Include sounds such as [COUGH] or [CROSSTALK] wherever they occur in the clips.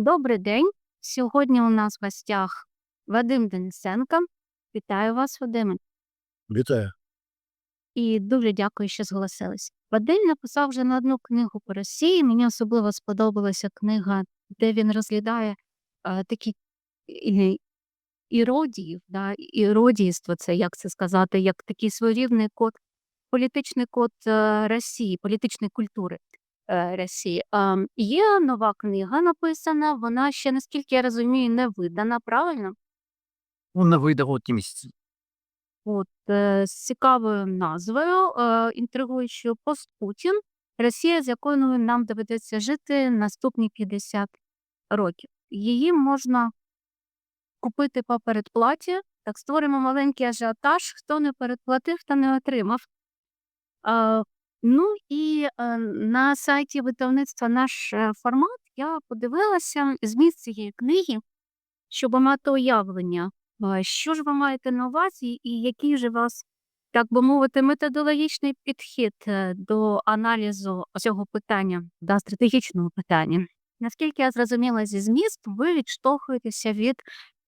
Добрий день. Сьогодні у нас в гостях Вадим Денисенко. Вітаю вас, Вадиме. Вітаю. І дуже дякую, що зголосились. Вадим написав вже не одну книгу по Росії. Мені особливо сподобалася книга, де він розглядає е, такі іродіїв, да, іродійство, це як це сказати, як такий своєрідний код, політичний код е, Росії, політичної культури е. Ем, є нова книга написана, вона ще, наскільки я розумію, не видана, правильно? Вона вийде в ті місяці. От, е, з цікавою назвою, е, інтригуючою «Пост Путін. Росія, з якою нам доведеться жити наступні 50 років. Її можна купити по передплаті. Так створимо маленький ажіотаж. Хто не передплатив, хто не отримав. Е, ну і е, на сайті видавництва наш е, формат я подивилася зміст цієї книги, щоб мати уявлення, що ж ви маєте на увазі, і який же вас, так би мовити, методологічний підхід е, до аналізу цього питання, да, стратегічного питання. Наскільки я зрозуміла зі змісту, ви відштовхуєтеся від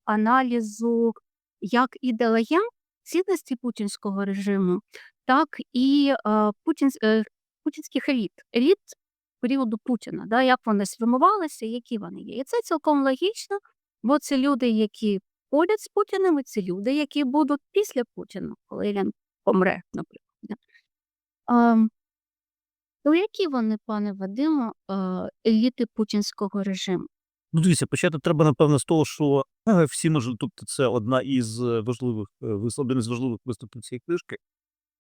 аналізу як ідеологем цінності путінського режиму, так і е, путін, е, путінських еліт, еліт періоду Путіна, да, як вони сформувалися, які вони є. І це цілком логічно, бо це люди, які поряд з Путіним, і це люди, які будуть після Путіна, коли він помре, наприклад. Ем, то які вони, пане Вадимо, е, еліти путінського режиму? Ну, дивіться, почати треба, напевно, з того, що е, всі ж- тобто це одна із е, важливих, е, один із важливих виступів цієї книжки.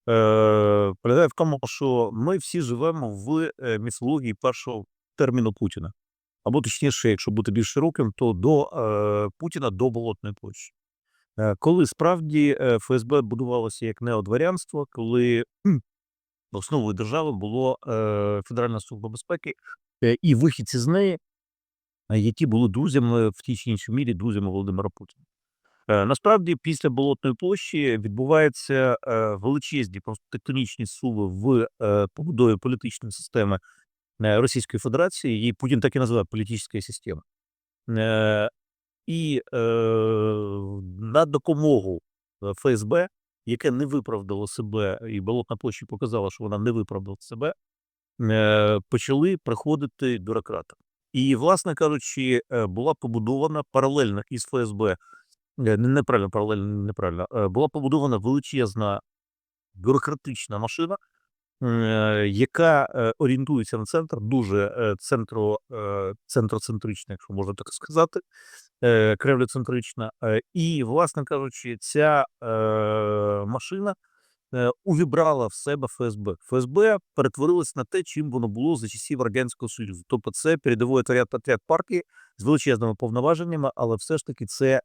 Е, полягає в тому, що ми всі живемо в міфології першого терміну Путіна. Або точніше, якщо бути більш широким, то до е, Путіна до Болотної площі. Е, коли справді ФСБ будувалося як неодворянство, коли основою держави було е, Федеральна служба безпеки е, і вихідці з неї, які були друзями в тій чи іншій мірі друзями Володимира Путіна. Е, Насправді, після Болотної площі відбуваються е, величезні просто тектонічні суви в е, побудові політичної системи е, Російської Федерації. Її Путін так і називає політична система. Е, І е, на допомогу е, ФСБ, яке не виправдало себе, і Болотна площа показала, що вона не виправдала себе, е, почали приходити бюрократи. І, власне кажучи, е, була побудована паралельно із ФСБ, е, неправильно, паралельно, неправильно, е, була побудована величезна бюрократична машина, яка орієнтується на центр, дуже центро, центроцентрична, якщо можна так сказати, кремлецентрична. Е, І, власне кажучи, ця машина увібрала в себе ФСБ. ФСБ перетворилось на те, чим воно було за часів Радянського Союзу. Тобто це передовий отряд, отряд партії з величезними повноваженнями, але все ж таки це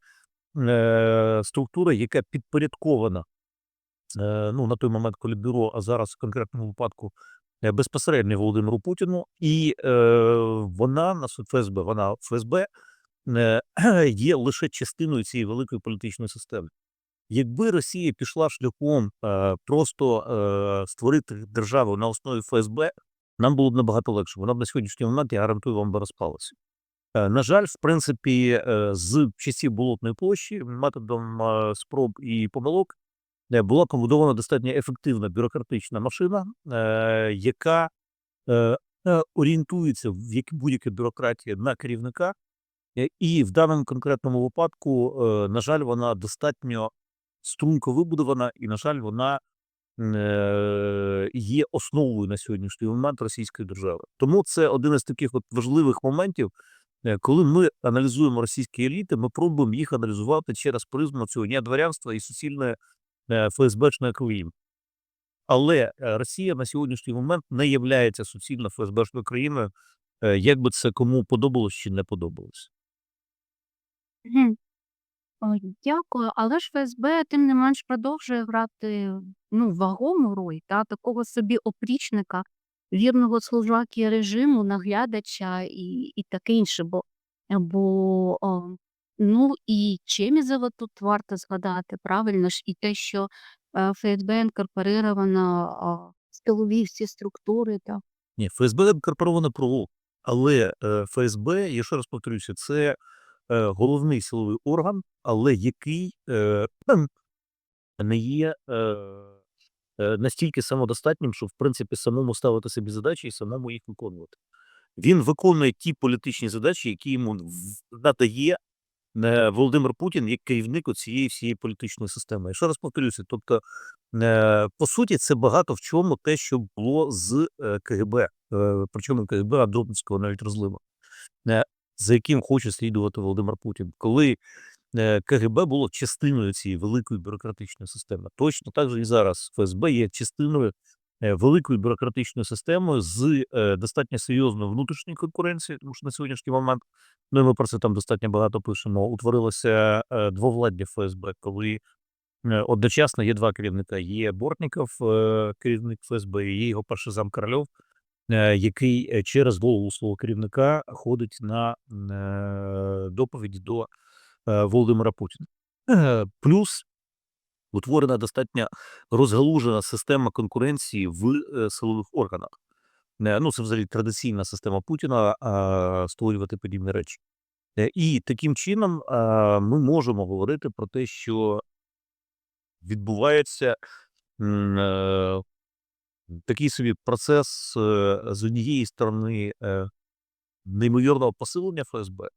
е, структура, яка підпорядкована е, ну, на той момент, коли бюро, а зараз в конкретному випадку е, безпосередньо Володимиру Путіну, і е, вона на ФСБ, вона ФСБ е, [CLEARS THROAT] є лише частиною цієї великої політичної системи. Якби Росія пішла шляхом е, просто е, створити державу на основі ФСБ, нам було б набагато легше. Вона б на сьогоднішній момент, я гарантую, вам би розпалася. Е, На жаль, в принципі, е, з часів Болотної площі методом е, спроб і помилок е, була побудована достатньо ефективна бюрократична машина, е, яка е, е, орієнтується в як будь-яка бюрократія на керівника. Е, І в даному конкретному випадку, е, на жаль, вона достатньо струнко вибудована, і, на жаль, вона е, є основою на сьогоднішній момент Російської держави. Тому це один із таких от важливих моментів, е, коли ми аналізуємо російські еліти, ми пробуємо їх аналізувати через призму цього неодворянства і суцільної е, ФСБшної країни. Але Росія на сьогоднішній момент не є суцільно ФСБшною країною, як би це кому подобалось чи не подобалось. Дякую. Але ж ФСБ, тим не менш, продовжує грати, ну, вагому роль, та, такого собі опрічника, вірного служаки режиму, наглядача і, і таке інше. Бо, бо о, ну, і Чемізова тут варто згадати, правильно ж, і те, що е, ФСБ інкорпорировано тилові всі структури, та. Ні, ФСБ інкорпоровано ПРО. Але, е, ФСБ, я ще раз повторюся, це, головний силовий орган, але який, е, [CLEARS THROAT] не є, е, е, настільки самодостатнім, щоб, в принципі, самому ставити собі задачі і самому їх виконувати. Він виконує ті політичні задачі, які йому надає, е, Володимир Путін як керівник оцієї всієї політичної системи. Я ще раз повторюся, тобто, е, по суті, це багато в чому те, що було з, е, КГБ, е, причому КГБ Адробницького навіть розливу, е, за яким хоче слідувати Володимир Путін. Коли, е, КГБ було частиною цієї великої бюрократичної системи, точно так же і зараз ФСБ є частиною, е, великої бюрократичної системи з, е, достатньо серйозною внутрішньою конкуренцією, тому що на сьогоднішній момент, ну, і ми про це там достатньо багато пишемо, утворилося, двовладдя ФСБ, коли, одночасно є 2 керівника: є Бортніков, керівник ФСБ, і є його перший зам Корольов, е, який, е, через голову свого керівника ходить на, е, доповіді до, Володимира Путіна. Е, плюс утворена достатньо розгалужена система конкуренції в, е, силових органах. Е, ну, це взагалі традиційна система Путіна, створювати подібні речі. І таким чином, ми можемо говорити про те, що відбувається, такий собі процес, е, з однієї сторони, е, неймовірного посилення ФСБ,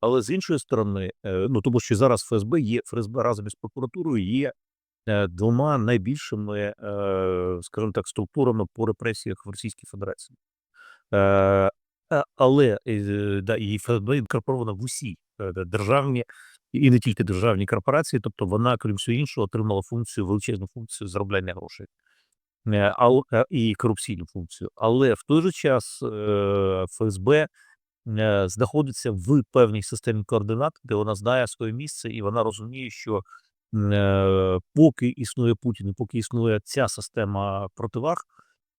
але з іншої сторони, е, ну, тому що зараз ФСБ є ФСБ разом із прокуратурою є, 2 найбільшими, скажімо так, структурами по репресіях в Російській Федерації. Але, да, і ФСБ інкорпорована в усі, державні і не тільки державні корпорації, тобто вона, крім всього іншого, отримала функцію, величезну функцію заробляння грошей. І корупційну функцію. Але в той же час, ФСБ, знаходиться в певній системі координат, де вона знає своє місце, і вона розуміє, що, е, поки існує Путін і поки існує ця система противаг,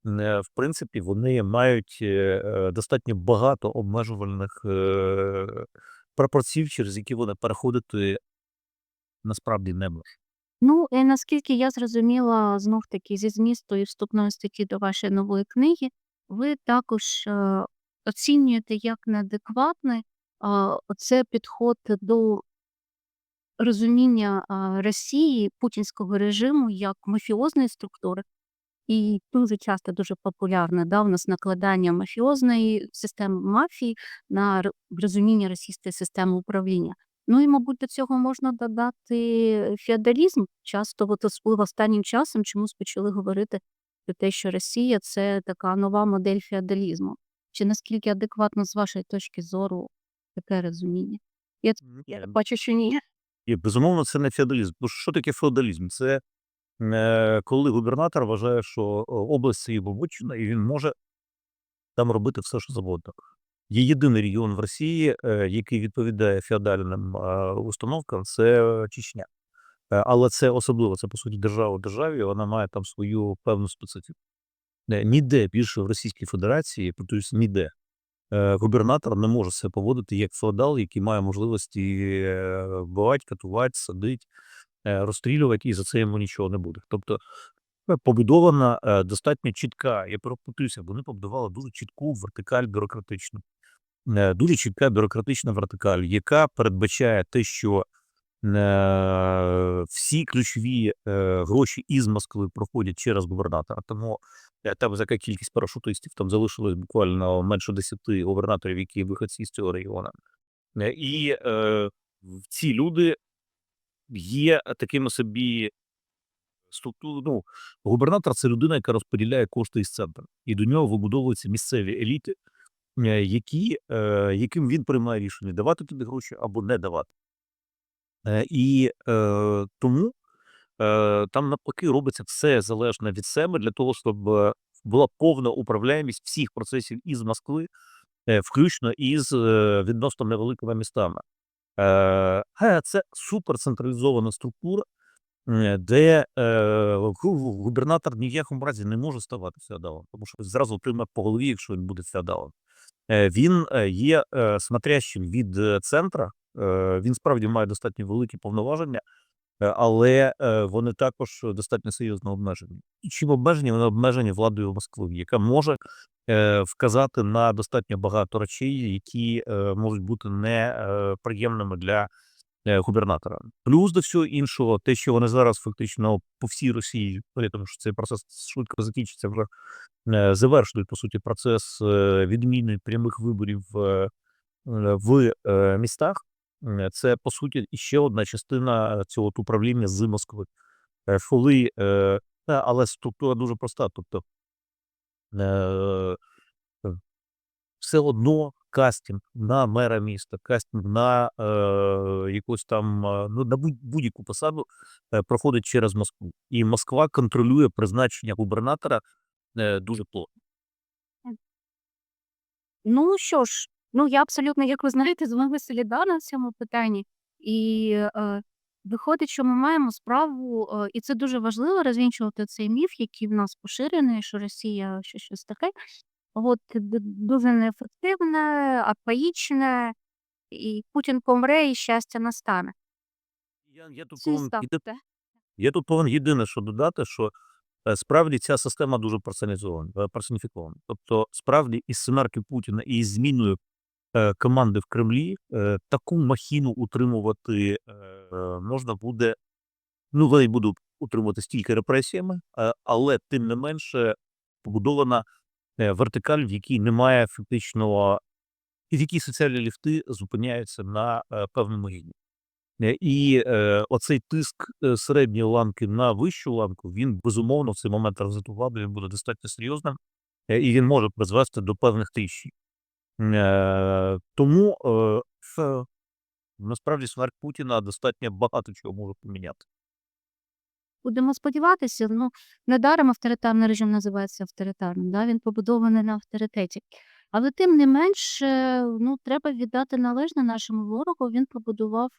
е, в принципі, вони мають, е, достатньо багато обмежувальних, прапорців, через які вони переходити насправді не можуть. Ну, і наскільки я зрозуміла, знов таки зі змісту і вступної статті до вашої нової книги, ви також, е, оцінюєте як неадекватний, а, оце підход до розуміння, а, Росії, путінського режиму як мафіозної структури. І дуже часто дуже популярне, да, у нас накладання мафіозної системи мафії на розуміння російської системи управління. Ну і, мабуть, до цього можна додати феодалізм. Часто от останнім часом чомусь почали говорити про те, що Росія – це така нова модель феодалізму. Чи наскільки адекватно з вашої точки зору таке розуміння? Я я бачу, що ні. І, безумовно, це не феодалізм. Бо що таке феодалізм? Це, е, коли губернатор вважає, що область це його вотчина, і він може там робити все, що завгодно. Є єдиний регіон в Росії, е, який відповідає феодальним, установкам, це Чечня. Е, але це особливо, це, по суті, держава в державі, вона має там свою певну специфіку. Е, ніде більше в Російській Федерації, повторюсь, ніде, е, губернатор не може себе поводити як феодал, який має можливості, е, вбивать, катувати, садить, е, розстрілювати, і за це йому нічого не буде. Тобто, е, побудована, е, достатньо чітка, я повторюся, вони побудували дуже чітку вертикаль бюрократичну. Е, дуже чітка бюрократична вертикаль, яка передбачає те, що, е, всі ключові, е, гроші із Москви проходять через губернатора. Тому, е, там така кількість парашутистів, там залишилось буквально менше 10 губернаторів, які виходці з цього регіону. Е, і, е, ці люди є такими собі структу ну, губернатор – це людина, яка розподіляє кошти із центру, і до нього вибудовуються місцеві еліти, е, які, е, яким він приймає рішення, давати туди гроші або не давати. Е, і, тому, там навпаки робиться все залежне від себе для того, щоб, була повна управляємість всіх процесів із Москви, включно із, відносно невеликими містами. Це суперцентралізована структура, де, е, губернатор ні в якому разі не може ставати феодалом, тому що зразу отримає по голові, якщо він буде феодалом. Е, він, є, е, смотрящим від, центра, е, він справді має достатньо великі повноваження, але, вони також достатньо серйозно обмежені. І чим обмежені? Вони обмежені владою Москви, яка може е, вказати на достатньо багато речей, які е, можуть бути неприємними для губернатора. Плюс до всього іншого, те, що вони зараз фактично по всій Росії, тому, що цей процес швидко закінчиться, вже е, завершують по суті процес е, відміни прямих виборів е, е, в е, містах. Це по суті іще одна частина цього управління з Москви. Е, Коли, е, але структура дуже проста. Тобто е, е, все одно кастинг на мера міста, кастинг на е, якусь там е, ну, на будь- будь-яку посаду е, проходить через Москву. І Москва контролює призначення губернатора е, дуже плотно. Ну що ж, ну я абсолютно, як ви знаєте, з вами солідарна в цьому питанні. І е, виходить, що ми маємо справу, е, і це дуже важливо розвінчувати цей міф, який в нас поширений, що Росія що щось таке. От дуже неефективне, архаїчне, і Путін помре, і щастя настане. Я, я, тут повинен, єди- я тут повинен єдине, що додати, що е, справді ця система дуже е, персоніфікована. Тобто, справді із семерки Путіна і із зміною е, команди в Кремлі е, таку махіну утримувати е, можна буде. Ну, вони будуть утримувати стільки репресіями, е, але тим не менше побудована вертикаль, в якій немає фактично, і в якій соціальні ліфти зупиняються на е, певному рівні. Е, І е, оцей тиск е, середньої ланки на вищу ланку, він безумовно в цей момент розвитку влади він буде достатньо серйозним, е, і він може призвести до певних тріщин. Е, тому е, насправді смерть Путіна достатньо багато чого може поміняти. Будемо сподіватися, ну недаром авторитарний режим називається авторитарним. Да? Він побудований на авторитеті. Але тим не менш, е, ну треба віддати належне нашому ворогу. Він побудував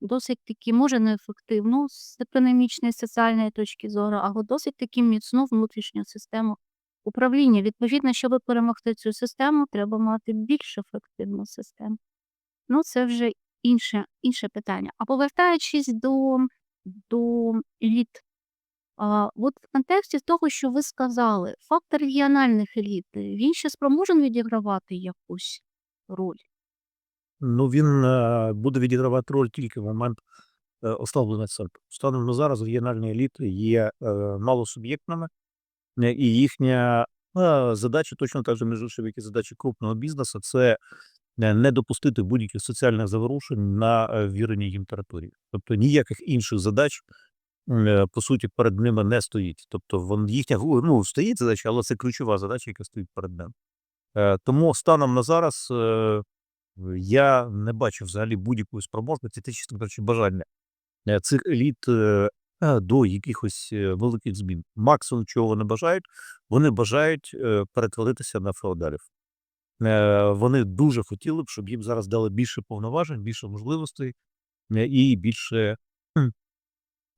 досить таки, може, неефективну з економічної соціальної точки зору, але досить таки міцну внутрішню систему управління. Відповідно, щоб перемогти цю систему, треба мати більш ефективну систему. Ну, це вже інше, інше питання. А повертаючись до, до еліт, а, от в контексті того, що ви сказали, фактор регіональних еліт, е, він ще спроможен відігравати якусь роль? Ну, він е, буде відігравати роль тільки в момент е, ослаблення центру. Станом на зараз регіональні еліти є е, малосуб'єктними, е, і їхня е, задача, точно так же, між іншим, як і задача крупного бізнесу, це не допустити будь-яких соціальних заворушень на ввіреній їм території. Тобто ніяких інших задач, по суті, перед ними не стоїть. Тобто вон, їхня ну, стоїть задача, але це ключова задача, яка стоїть перед ними. Е, Тому станом на зараз е, я не бачу взагалі будь-якої спроможності, те, чесно кажучи, бажання е, цих еліт е, е, до якихось е, великих змін. Максимум, чого вони бажають, вони бажають е, перетворитися на феодалів. Е, Вони дуже хотіли б, щоб їм зараз дали більше повноважень, більше можливостей е, і більше е,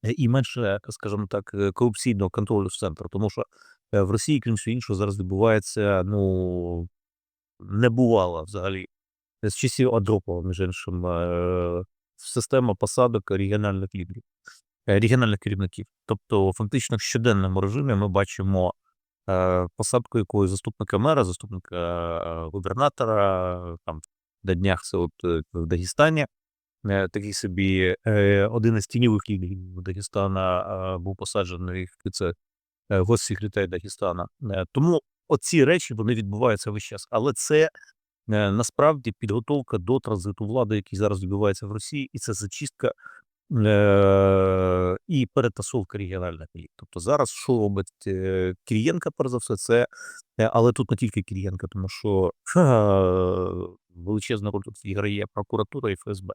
і менше, скажімо так, е, корупційного контролю з центру. Тому що в Росії, крім всього іншого, зараз відбувається ну не бувало взагалі з часів Андропова, між іншим, система посадок регіональних лідерів, регіональних керівників. Тобто, фактично, в щоденному режимі ми бачимо е, посадку якогось заступника мера, заступника е, губернатора, там на днях це от е, в Дагестані. Е, Такий собі е, один із тіньових лідерів Дагестана був посаджений це е, Дагестана. Е, Тому оці речі вони відбуваються весь час. Але це насправді підготовка до транзиту влади, який зараз відбувається в Росії, і це зачистка і перетасовка регіональних еліт. Тобто зараз що робить Кирієнка, перш за все, це але тут не тільки Кирієнка, тому що е, величезна роль тут відіграє прокуратура і ФСБ.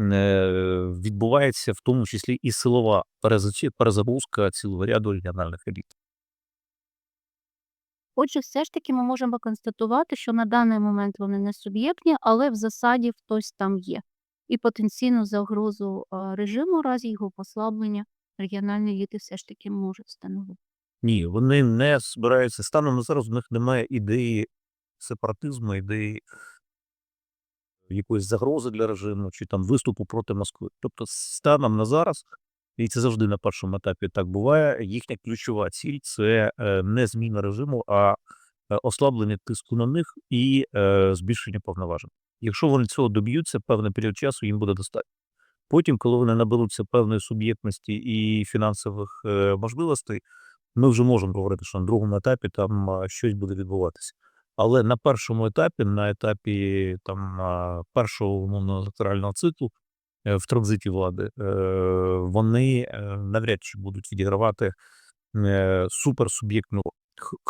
Е, Відбувається в тому числі і силова перезагрузка цілого ряду регіональних еліт. Отже, все ж таки ми можемо констатувати, що на даний момент вони не суб'єктні, але в засаді хтось там є. І потенційну загрозу режиму, у разі його послаблення, регіональні еліти все ж таки можуть становити. Ні, вони не збираються. Станом на зараз у них немає ідеї сепаратизму, ідеї якоїсь загрози для режиму чи там виступу проти Москви. Тобто, станом на зараз, і це завжди на першому етапі так буває. Їхня ключова ціль це е, не зміна режиму, а е, ослаблення тиску на них і е, збільшення повноважень. Якщо вони цього доб'ються, певний період часу їм буде достатньо. Потім, коли вони наберуться певної суб'єктності і фінансових можливостей, ми вже можемо говорити, що на другому етапі там щось буде відбуватися. Але на першому етапі, на етапі там першого умовно електорального циклу е, в транзиті влади, е, вони е, навряд чи будуть відігравати суперсуб'єктну.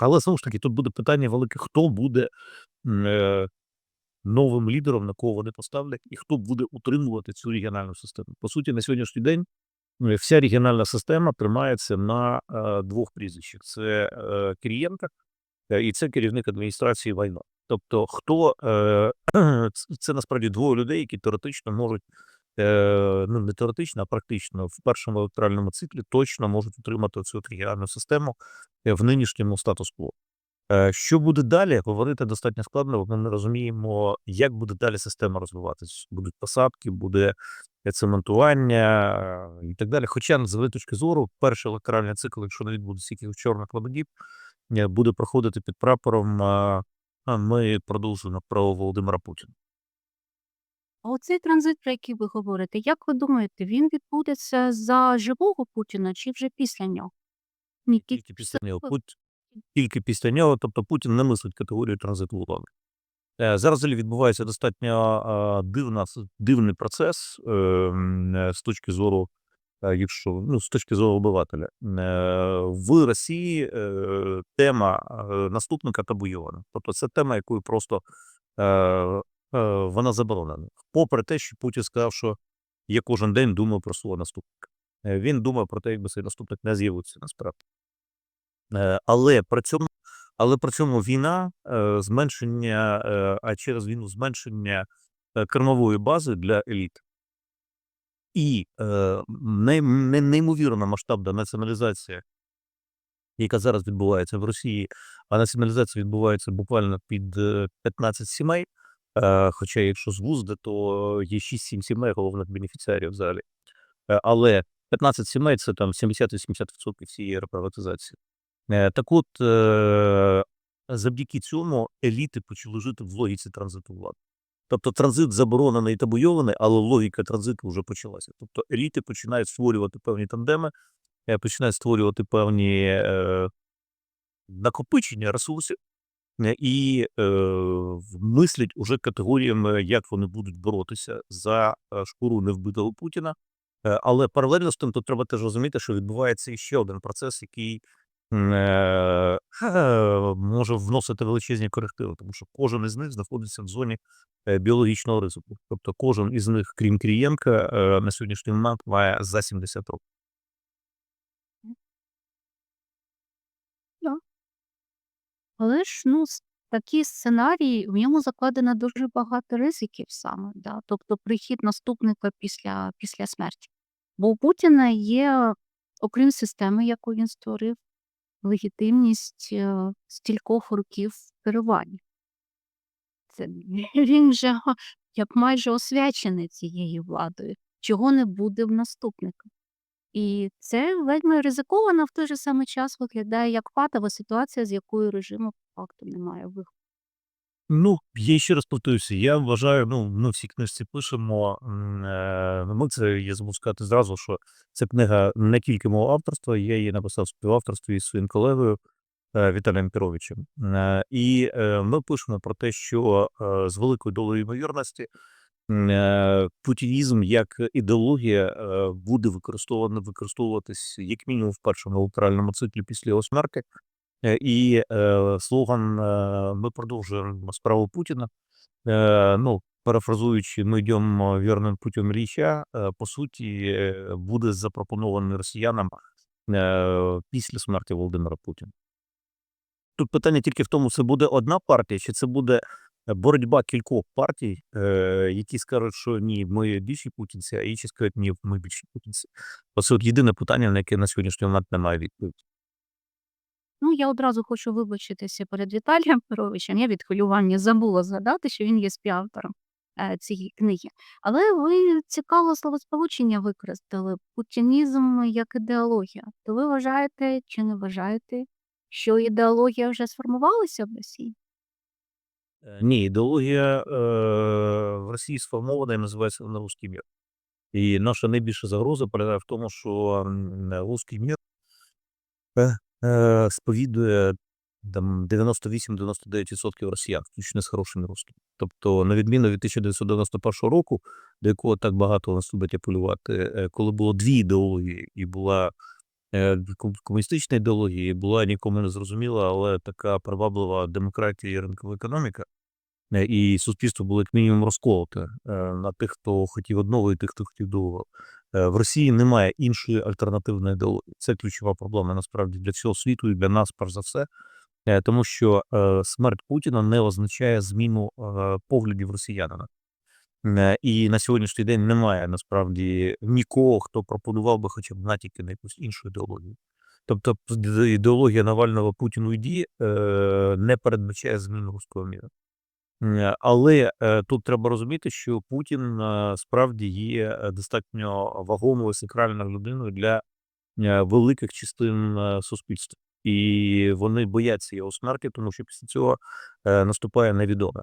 Але знову ж таки, тут буде питання велике: хто буде новим лідером, на кого вони поставлять, і хто буде утримувати цю регіональну систему. По суті, на сьогоднішній день вся регіональна система тримається на двох прізвищах: це Кирієнка і це керівник адміністрації Вайно. Тобто, хто [CLEARS THROAT] е, це насправді двоє людей, які теоретично можуть. е, Ну, не теоретично, а практично в першому електоральному циклі точно можуть утримати цю от регіональну систему е, в нинішньому статус-кво. Е, Що буде далі, говорити достатньо складно, бо ми не розуміємо, як буде далі система розвиватись. Будуть посадки, буде цементування е, і так далі. Хоча, з точки зору, перший електоральний цикл, якщо не відбудеться якихось чорних лебедів, буде проходити під прапором. а Ми продовжуємо про Володимира Путіна. А оцей транзит, про який ви говорите, як ви думаєте, він відбудеться за живого Путіна чи вже після нього? Ні, Тільки після нього. Пут... Тільки після нього, тобто Путін не мислить категорію транзиту влади. Е, Зараз відбувається достатньо дивна, дивний процес е, м, е, з точки зору, якщо ну, з точки зору обивателя. Е, В Росії е, тема е, наступника табуйована. Тобто це тема, якою просто е, е, вона заборонена. Попри те, що Путін сказав, що я кожен день думаю про свого наступника. Е, Він думає про те, якби цей наступник не з'явився насправді. Е, Але при цьому, але при цьому війна, е, зменшення, е, а через війну зменшення е, кермової бази для еліт. І е, не- не- неймовірна масштабна націоналізація, яка зараз відбувається в Росії, а націоналізація відбувається буквально під е, 15 сімей. Е, Хоча, якщо звузди, то є 6-7 сімей головних бенефіціарів взагалі. Е, Але 15 сімей це там 70-80% всієї реприватизації. Е, Так от, е, завдяки цьому еліти почали жити в логіці транзиту влади. Тобто транзит заборонений і табуйований, але логіка транзиту вже почалася. Тобто еліти починають створювати певні тандеми, е, починають створювати певні е, накопичення ресурсів е, і е, мислять уже категоріями, як вони будуть боротися за е, шкуру невбитого Путіна. Але паралельно з тим, тут треба теж розуміти, що відбувається ще один процес, який е, може вносити величезні корективи, тому що кожен із них знаходиться в зоні е, біологічного ризику. Тобто кожен із них, крім Крієнка, е, на сьогоднішній момент має за 70 років. Але ж ну, с- такі сценарії, в ньому закладено дуже багато ризиків саме, да? тобто прихід наступника після, після смерті. Бо у Путіна є, окрім системи, яку він створив, легітимність е, стількох років керування. Це [LAUGHS] він вже як майже освячений цією владою, чого не буде в наступника. І це вельми ризиковано в той же самий час виглядає як патова ситуація, з якою режиму по факту немає виходу. Ну, я ще раз повторюся, я вважаю, ну, ми в цій книжці пишемо. Ми це я забув сказати зразу, що ця книга не тільки мого авторства, я її написав в співавторстві із своїм колегою е, Віталієм Піровичем. Е, І е, ми пишемо про те, що з великою долею ймовірності путінізм як ідеологія буде використовуватись як мінімум в першому електоральному циклі після його смерті. І е, слоган е, «Ми продовжуємо справу Путіна». Ну, парафразуючи, ми йдемо вірним путем е, по суті, буде запропонований росіянам після смерті Володимира Путіна. Тут питання тільки в тому, це буде одна партія, чи це буде боротьба кількох партій, е, які скажуть, що ні, ми більші путінці, а інші скажуть, ні, ми більші путінці. Оце от єдине питання, на яке на сьогоднішній момент немає відповіді. Ну, я одразу хочу вибачитися перед Віталієм Пировичем. Я від хвилювання забула згадати, що він є співавтором е, цієї книги. Але ви цікаве словосполучення використали путінізм як ідеологія. То ви вважаєте чи не вважаєте, що ідеологія вже сформувалася в Росії? Е, Ні, ідеологія е, в Росії сформована і називається вона «Русський мір». І наша найбільша загроза полягає в тому, що м, «Русський мір» е, е, сповідує там 98-99% росіян, включно з хорошими русскими. Тобто, на відміну від 1991 року, до якого так багато нас любить апелювати, е, коли було дві ідеології, і була е, комуністична ідеологія, і була нікому не зрозуміла, але така приваблива демократія і ринкова економіка. Е, І суспільство було як мінімум розколоте на тих, хто хотів одного, і тих, хто хотів другого. Е, В Росії немає іншої альтернативної ідеології. Це ключова проблема насправді для всього світу і для нас, перш за все, Е, тому що е, смерть Путіна не означає зміну поглядів росіянина. І на сьогоднішній день немає насправді нікого, хто пропонував би хоча б натяки на якусь іншу ідеологію. Тобто ідеологія Навального Путіну йді е, не передбачає зміну руського міра. Е, Але е, тут треба розуміти, що Путін е, справді є достатньо вагомою сакральною людиною для великих частин суспільства. І вони бояться його смерті, тому що після цього наступає невідоме.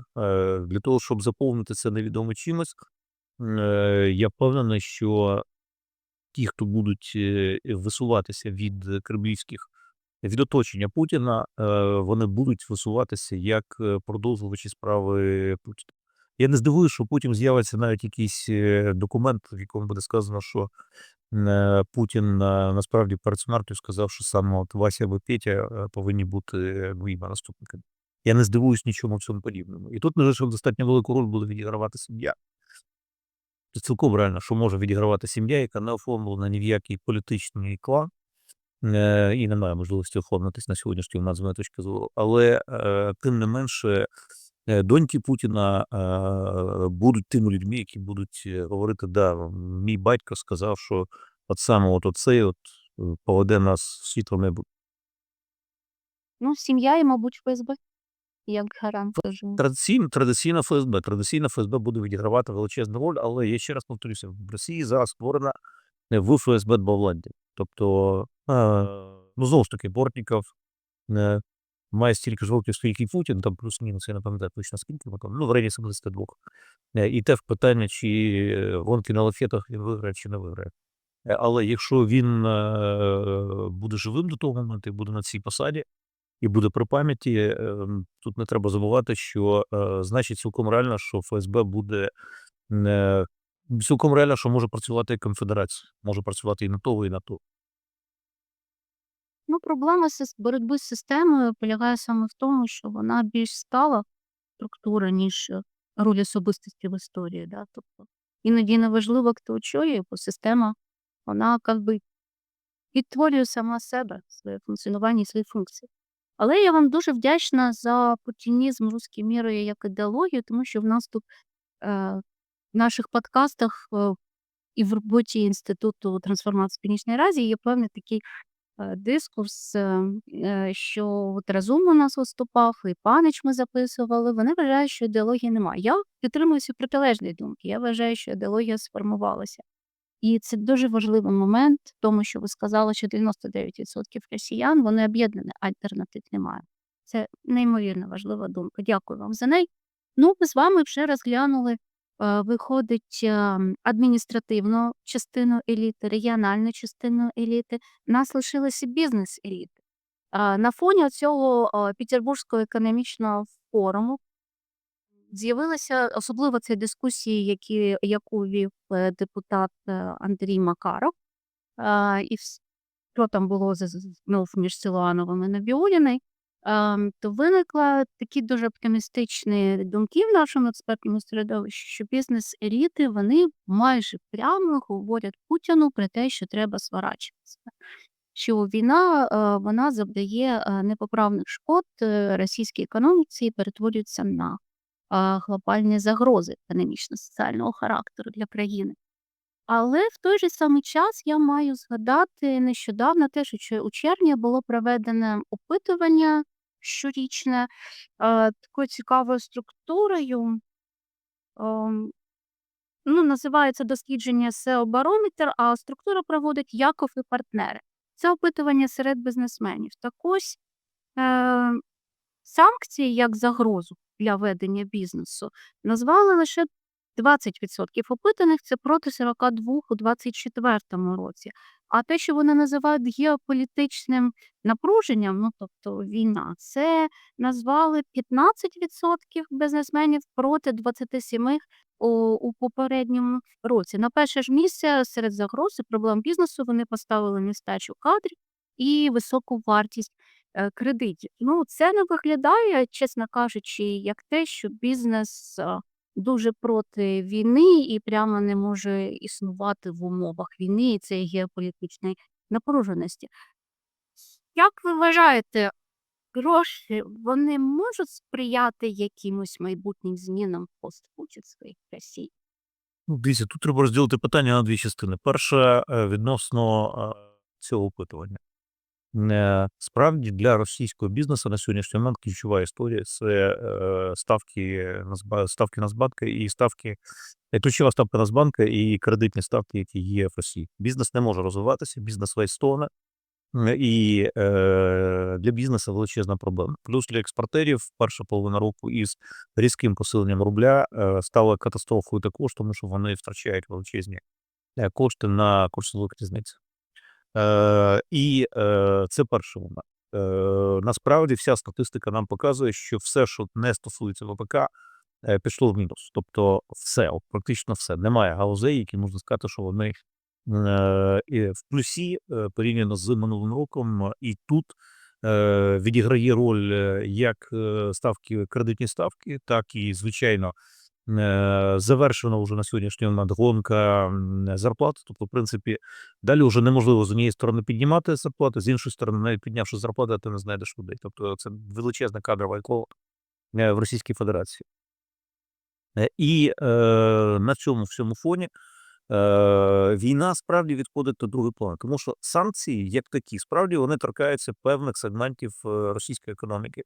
Для того, щоб заповнити це невідоме чимось, я впевнений, що ті, хто будуть висуватися від кремлівських від оточення Путіна, е, вони будуть висуватися як е, продовжувачі справи Путіна. Я не здивуюся, що потім з'явиться навіть якийсь е, документ, в якому буде сказано, що Путін насправді перед смертю сказав, що саме от Вася або Петя повинні бути моїми наступниками. Я не здивуюсь нічому в цьому подібному. І тут, на жаль, достатньо велику роль буде відігравати сім'я. Це цілком реально, що може відігравати сім'я, яка не оформлена ні в який політичний клан, е, і немає можливості оформитись на сьогоднішній момент з точки зору. Але е, тим не менше, е, доньки Путіна е, будуть тими людьми, які будуть говорити: да, мій батько сказав, що от саме от оцей от поведе нас в світло небо. Ну, сім'я і, мабуть, ФСБ, як гарант. Традиційно, традиційно ФСБ. Традиційно ФСБ буде відігравати величезну роль, але я ще раз повторюся, в Росії зараз створена в ФСБ двовладдя. Тобто, ну знову ж таки, Бортніков має стільки ж років, скільки Путін, там плюс-мінус, я не пам'ятаю точно скільки, ну, в районі 72. Е, І те в питання, чи е, гонки на лафетах він виграє, чи не виграє. Е, Але якщо він буде живим до того моменту і буде на цій посаді, і буде при пам'яті, е, тут не треба забувати, що значить цілком реально, що ФСБ буде цілком реально, що може працювати як конфедерація, може працювати і на того, і на того. Ну, проблема сис- боротьби з системою полягає саме в тому, що вона більш стала структура, ніж е, роль особистості в історії. Да? Тобто іноді не важливо, хто очолює, бо система, вона як би відтворює сама себе, своє функціонування і свої функції. Але я вам дуже вдячна за путінізм руської міри як ідеологію, тому що в нас тут е, в наших подкастах е, і в роботі Інституту трансформації Північної Азії є певний такий е, дискурс, е, що от Разум у нас виступав, і панич ми записували. Вони вважають, що ідеології немає. Я підтримуюся протилежної думки. Я вважаю, що ідеологія сформувалася. І це дуже важливий момент, тому що ви сказали, що 99% росіян вони об'єднані, альтернатив немає. Це неймовірно важлива думка. Дякую вам за неї. Ну, ми з вами вже розглянули, виходить, е, адміністративну частину еліти, регіональну частину еліти. Нас лишилися бізнес-еліти. Е, На фоні цього е, Петербурзького економічного форуму з'явилася особливо це дискусії, які, яку вів е, депутат е, Андрій Макаров. Е, І що там було знов між Силуановим і Набіуліною, то виникла такі дуже оптимістичні думки в нашому експертному середовищі, що бізнес-еліти вони майже прямо говорять Путіну про те, що треба сворачуватися. Що війна е, вона завдає е, непоправних шкод е, російській економіці і перетворюється на глобальні загрози економічно-соціального характеру для країни. Але в той же самий час я маю згадати нещодавно те, що у червні було проведене опитування щорічне е, такою цікавою структурою. ем, ну, називається дослідження SEO Barometer, а структура проводить Яков і партнери. Це опитування серед бізнесменів. Так ось Е, санкції як загрозу для ведення бізнесу назвали лише 20% опитаних, це проти 42 у 2024 році. А те, що вони називають геополітичним напруженням, ну тобто війна, це назвали 15% бізнесменів проти 27% у, у попередньому році. На перше ж місце серед загроз і проблем бізнесу вони поставили нестачу кадрів і високу вартість е, кредитів. Ну, це не виглядає, чесно кажучи, як те, що бізнес е, дуже проти війни і прямо не може існувати в умовах війни і цієї геополітичної напруженості. Як ви вважаєте, гроші вони можуть сприяти якимось майбутнім змінам в постпутінській Росії? Ну, дивіться, тут треба розділити питання на дві частини. Перше, е, відносно е, цього опитування. Е, Справді для російського бізнесу на сьогоднішній момент ключова історія це е, ставки ставки Нацбанка і ставки, е, ключова ставка Нацбанка і кредитні ставки, які є в Росії. Бізнес не може розвиватися, бізнес весь. І е, для бізнесу величезна проблема. Плюс для експортерів перша половина року із різким посиленням рубля стала катастрофою також, тому що вони втрачають величезні кошти на курсових різницях. І е, це перший момент. Е, насправді вся статистика нам показує, що все, що не стосується ВПК, е, пішло в мінус. Тобто все, практично все. Немає галузей, які можна сказати, що вони е, в плюсі е, порівняно з минулим роком. І тут е, відіграє роль е, як е, ставки, кредитні ставки, так і, звичайно, завершена вже на сьогоднішній момент гонка м, зарплат. Тобто, в принципі, далі вже неможливо з однієї сторони піднімати зарплати, з іншої сторони, навіть піднявши зарплати, ти не знайдеш людей. Тобто це величезна кадрова коло е, в Російській Федерації. Е, І е, на цьому всьому фоні е, війна справді відходить до другий план, тому що санкції, як такі, справді вони торкаються певних сегментів е, російської економіки.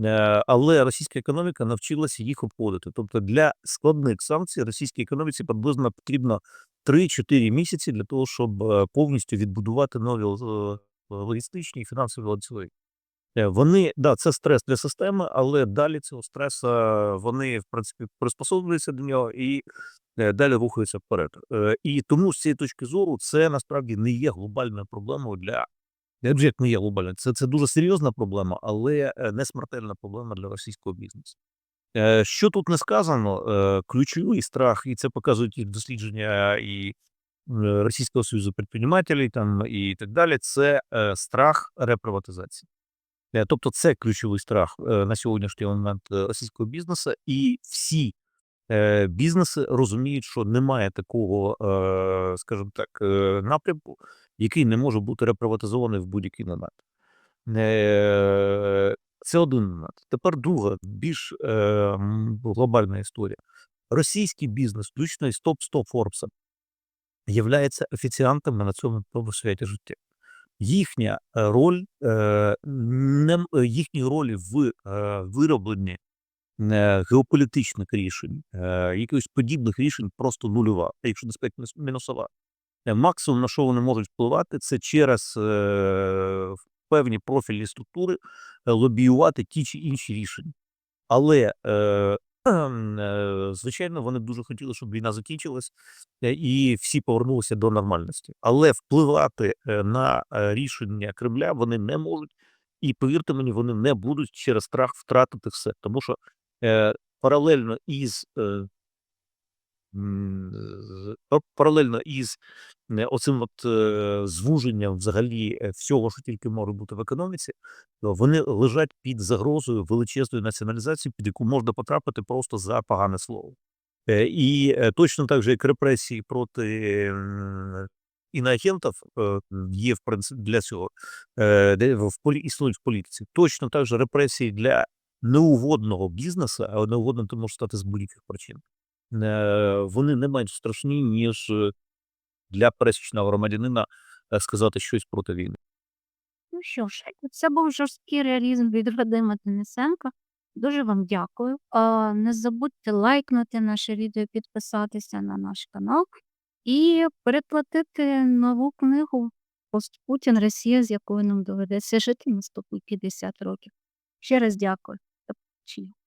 Е, Але російська економіка навчилася їх обходити. Тобто для складних санкцій російській економіці приблизно потрібно 3-4 місяці для того, щоб е, повністю відбудувати нові е, логістичні і фінансові ланцюги. Вони, да, це стрес для системи, але далі цього стресу вони, в принципі, приспособлюються до нього і далі рухаються вперед. І тому з цієї точки зору це насправді не є глобальною проблемою для як не є глобальною. Це, це дуже серйозна проблема, але е, не смертельна проблема для російського бізнесу. Е, Що тут не сказано, е, ключовий страх, і це показують і дослідження і Російського союзу підприємателів там і так далі. Це страх реприватизації. Тобто, це ключовий страх на сьогоднішній момент російського бізнесу, і всі бізнеси розуміють, що немає такого, скажімо так, напрямку, який не може бути реприватизований в будь-який момент. Е, Це один момент. Тепер друга, більш е, глобальна історія. Російський бізнес, включно із топ-100 Форбса, являється офіціантами на цьому святі життя. Їхня е, роль, не, їхні ролі в виробленні геополітичних рішень, якихось подібних рішень просто нульова, якщо не мінусова. Е, Максимум, на що вони можуть впливати, це через е, певні профільні структури е, лобіювати ті чи інші рішення. Але, звичайно, вони дуже хотіли, щоб війна закінчилась і всі повернулися до нормальності. Але впливати на рішення Кремля вони не можуть, і повірте мені, вони не будуть через страх втратити все. Тому що паралельно із паралельно із е, оцим от е, звуженням взагалі е, всього, що тільки може бути в економіці, то вони лежать під загрозою величезної націоналізації, під яку можна потрапити просто за погане слово. І точно так же, як репресії проти іноагентів є в принципі для цього в полі існують в політиці. Точно так же репресії для неугодного бізнесу, а неугодним то може стати з будь-яких причин. Е, Вони не менш страшні, ніж е, для пересічного громадянина е, сказати щось проти війни. Ну що ж, це був жорсткий реалізм від Вадима Денисенка. Дуже вам дякую. Не забудьте лайкнути наше відео, підписатися на наш канал і переплатити нову книгу Постпутін Росія, з якою нам доведеться жити наступні 50 років. Ще раз дякую. До побачення.